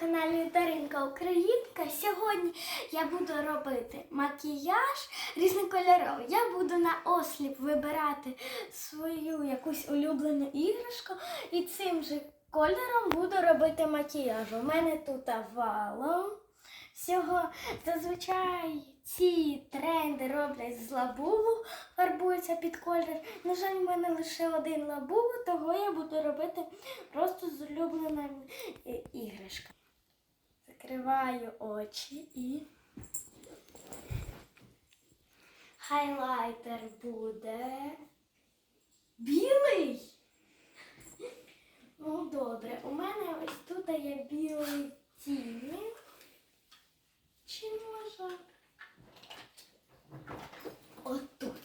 каналі Даринка Українка. Сьогодні я буду робити макіяж різнокольоровий. Я буду на осліп вибирати свою якусь улюблену іграшку і цим же кольором буду робити макіяж. У мене тут валом. Всього зазвичай ці тренди роблять з лабубу, фарбуються під колір. На жаль, в мене лише один лабубу, того я буду робити просто з улюбленими е, іграшками. Закриваю очі і хайлайтер буде білий. Ну, добре, у мене ось тут є білий тіні. Чи може? Отут.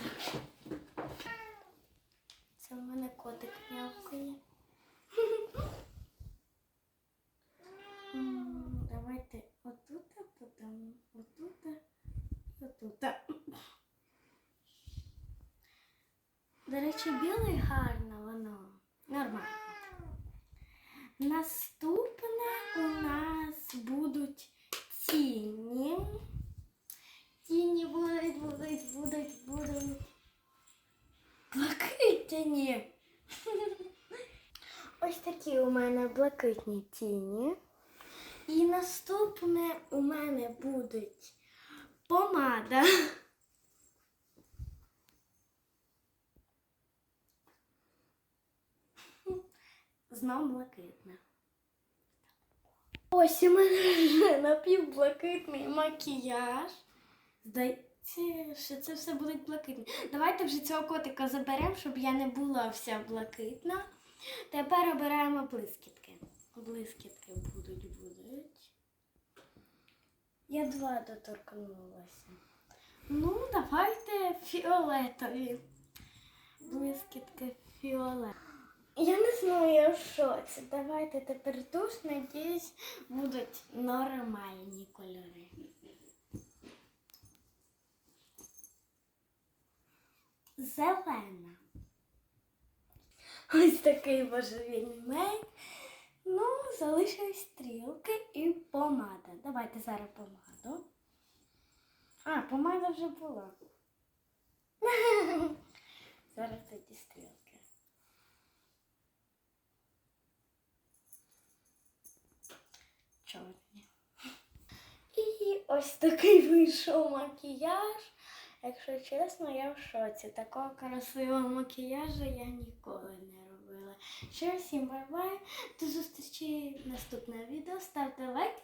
Це в мене котик м'явкає. М, Давайте отут, а потім отут, і отут. До речі, білий гарно воно. Нормально. Наступне у нас будуть тіні. Тіні будуть, будуть, будуть, будуть. Блакитні. Ось такі у мене блакитні тіні. І наступне у мене будуть помада. Знов блакитна. Ось у мене вже напівблакитний макіяж. Здається, що це все буде блакитне. Давайте вже цього котика заберемо, щоб я не була вся блакитна. Тепер обираємо блискітки. Блискітки будуть, будуть. Я два доторкнулася. Ну, давайте фіолетові. Блискітки фіолетові. Я не знаю, що це. Давайте тепер туш, надіюсь, будуть нормальні кольори. Зелена. Ось такий божевільний мейк. Ну, залишились стрілки і помада. Давайте зараз помаду. А, помада вже була. Зараз тоді стрілки. Ось такий вийшов макіяж. Якщо чесно, я в шоці. Такого красивого макіяжу я ніколи не робила. Ще всім бай-бай. До зустрічі наступне відео. Ставте лайки